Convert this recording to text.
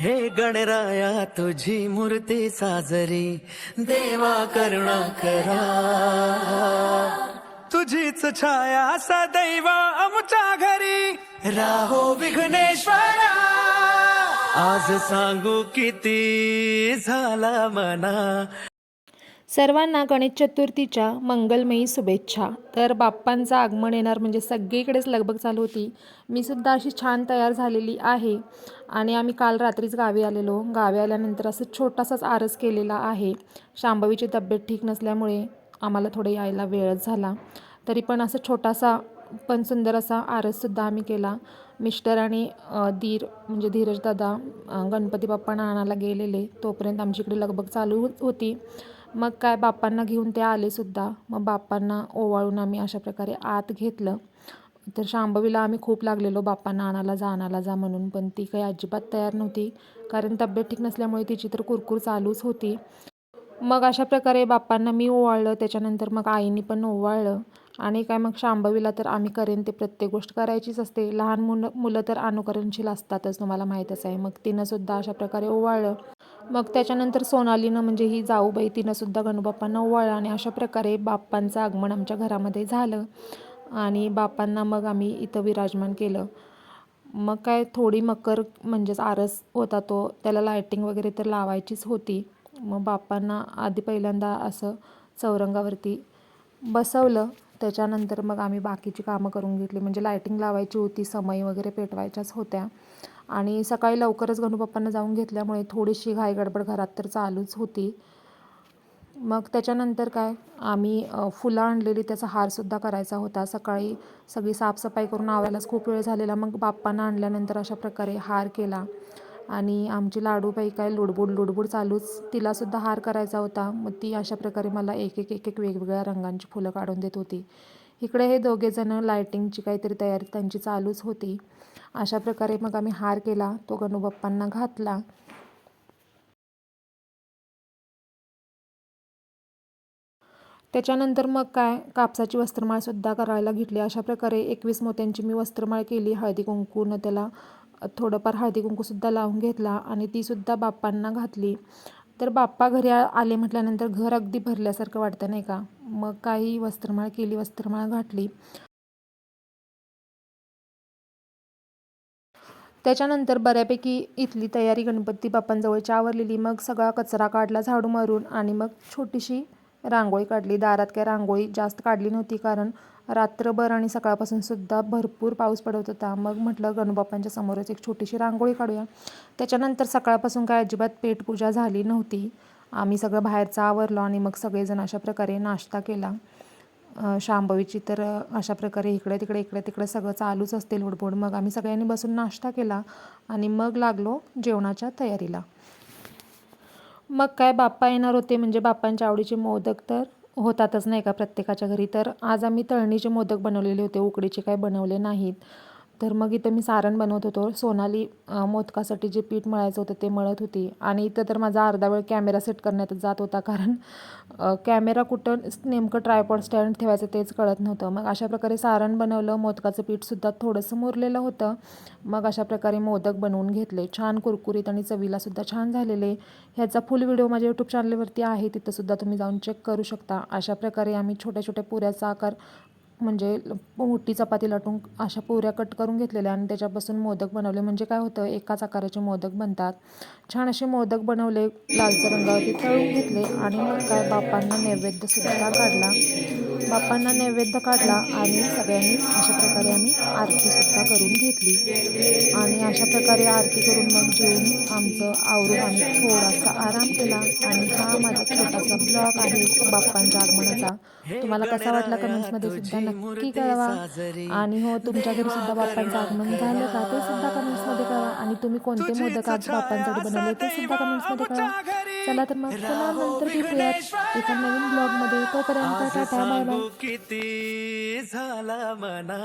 हे गणराया तुझी मूर्ती साजरी देवा करुणा करा. तुझीच छाया सदैव आमच्या घरी. राहो विघ्नेश्वरा. आज सांगू किती झाला मना. सर्वांना गणेश चतुर्थीच्या मंगलमयी शुभेच्छा. तर बाप्पांचं आगमन येणार म्हणजे सगळीकडेच लगबग चालू होती. मी सुद्धा अशी छान तयार झालेली आहे आणि आम्ही काल रात्रीच गावी आलेलो. गावी आल्यानंतर असं छोटासाच आरस केलेला आहे. शांभवीची तब्येत ठीक नसल्यामुळे आम्हाला थोडं यायला वेळच झाला. तरी पण असं छोटासा पण सुंदर असा आरससुद्धा आम्ही केला. मिस्टर आणि धीर म्हणजे धीरज दादा गणपती बाप्पांना आणायला गेलेले. तोपर्यंत आमची इकडे लगबग चालू होती. मग काय बाप्पांना घेऊन ते आले सुद्धा. मग बाप्पांना ओवाळून आम्ही अशा प्रकारे आत घेतलं. तर शांभवीला आम्ही खूप लागलेलो बाप्पांना आणायला जा आणायला जा म्हणून. पण ती काही अजिबात तयार नव्हती कारण तब्येत ठीक नसल्यामुळे तिची तर कुरकुर चालूच होती. मग अशा प्रकारे बाप्पांना मी ओवाळलं त्याच्यानंतर मग आईनी पण ओवाळलं. आणि काय मग शांभवीला तर आम्ही करेन ते प्रत्येक गोष्ट करायचीच असते. लहान मुलं मुलं तर अनुकरणशील असतातच तुम्हाला माहीतच आहे. मग तिनंसुद्धा अशा प्रकारे ओवाळलं. मग त्याच्यानंतर सोनालीनं म्हणजे ही जाऊबाई तिनंसुद्धा गणूबाप्पांना ओवाळलं आणि अशा प्रकारे बाप्पांचं आगमन आमच्या घरामध्ये झालं. आणि बाप्पांना मग आम्ही इथं विराजमान केलं. मग काय थोडी मकर म्हणजेच आरस होता तो. त्याला लायटिंग वगैरे तर लावायचीच होती. मग बाप्पांना आधी पहिल्यांदा असं चौरंगावरती बसवलं. त्याच्यानंतर मग आम्ही बाकीची कामं करून घेतली. म्हणजे लायटिंग लावायची होती समई वगैरे पेटवायच्याच होत्या. आणि सकाळी लवकरच गणूबाप्पांना जाऊन घेतल्यामुळे थोडीशी घायगडबड घरात तर चालूच होती. मग त्याच्यानंतर काय? आम्ही फुलं आणलेली त्याचा हारसुद्धा करायचा होता. सकाळी सगळी साफसफाई करून आवरायलाच खूप वेळ झालेला. मग बाप्पांना आणल्यानंतर अशा प्रकारे हार केला. आणि आमची लाडूबाई काय लुडबुड लुडबुड चालूच तिलासुद्धा हार करायचा होता. मग ती अशा प्रकारे मला एक एक एक एक वेगवेगळ्या रंगांची फुलं काढून देत होती. इकडे हे दोघेजणं लायटिंगची काहीतरी तयारी त्यांची चालूच होती. अशा प्रकारे मग आम्ही हार केला तो गणूबाप्पांना घातला. त्याच्यानंतर मग काय? कापसाची वस्त्रमाळसुद्धा करायला घेतली. अशा प्रकारे एकवीस मोत्यांची मी वस्त्रमाळ केली. हळदी कुंकूनं त्याला थोडंफार हळदी कुंकूसुद्धा लावून घेतला आणि तीसुद्धा बाप्पांना घातली. तर बाप्पा घरी आले म्हटल्यानंतर घर अगदी भरल्यासारखं वाटतं नाही का? मग काही वस्त्रमाळ केली वस्त्रमाळ घातली. त्याच्यानंतर बऱ्यापैकी इथली तयारी गणपती बाप्पांजवळची आवरलेली. मग सगळा कचरा काढला झाडू मारून आणि मग छोटीशी रांगोळी काढली. दारात काय रांगोळी जास्त काढली नव्हती कारण रात्रभर आणि सकाळपासून सुद्धा भरपूर पाऊस पडत होता. मग म्हटलं गणबाप्पांच्या समोरच एक छोटीशी रांगोळी काढूया. त्याच्यानंतर सकाळपासून काय अजिबात पेटपूजा झाली नव्हती. आम्ही सगळं बाहेरचं आवरलो आणि मग सगळेजण अशा प्रकारे नाश्ता केला. शांभवीची तर अशा प्रकारे इकडे तिकडे इकडे तिकडे सगळं चालूच असते लोडबोड. मग आम्ही सगळ्यांनी बसून नाश्ता केला आणि मग लागलो जेवणाच्या तयारीला. मग काय बाप्पा येणार होते म्हणजे बाप्पांच्या आवडीचे मोदक तर? होतातच नाही का प्रत्येकाच्या घरी? तर आज आम्ही तळणीचे मोदक बनवलेले होते उकडीचे काय बनवले नाहीत. तर मग इथं मी सारण बनवत होतो. सोनाली मोदकासाठी जे पीठ मळायचं होतं ते मळत होती. आणि इथं तर माझा अर्धा वेळ कॅमेरा सेट करण्यातच जात होता कारण कॅमेरा कुठं नेमकं ट्रायपॉड स्टँड ठेवायचं तेच कळत नव्हतं. मग अशा प्रकारे सारण बनवलं मोदकाचं पीठसुद्धा थोडंसं मुरलेलं होतं. मग अशा प्रकारे मोदक बनवून घेतले. छान कुरकुरीत आणि चवीलासुद्धा छान झालेले. ह्याचा फुल व्हिडिओ माझ्या यूट्यूब चॅनलवरती आहे. तिथंसुद्धा तुम्ही जाऊन चेक करू शकता. अशा प्रकारे आम्ही छोट्या छोट्या पुऱ्याचा आकार म्हणजे मोठी चपाती लाटून अशा पुऱ्या कट करून घेतलेल्या आणि त्याच्यापासून मोदक बनवले. म्हणजे काय होतं एकाच आकाराचे मोदक बनतात. छान असे मोदक बनवले लालच्या रंगावरती तळून घेतले आणि मग काय बाप्पांना नैवेद्यसुद्धा काढला. बाप्पांना नैवेद्य काढला आणि सगळ्यांनी अशा प्रकारे आम्ही आरतीसुद्धा करून घेतली. आणि अशा प्रकारे आरती करून मग जेवून आमचं आवरून आम्ही थोडासा आराम केला. आणि हा माझा छोटासा ब्लॉग आहे बाप्पांच्या आगमनाचा. तुम्हाला कसा वाटला कमेंट्समध्ये सुद्धा नक्की कळवा. आणि हो तुमच्या घरी सुद्धा बाप्पांचं आगमन झालं का ते सुद्धा कमेंट्समध्ये कळवा. आणि तुम्ही कोणते मोदक आज बाप्पांसाठी बनवले ते सुद्धा कमेंट्समध्ये कळवा. चला तर मग पुन्हा नंतर भेटूयात. एका नवीन ब्लॉगमध्ये तोपर्यंत आज टाटा बाय बाय. किती झाला मना.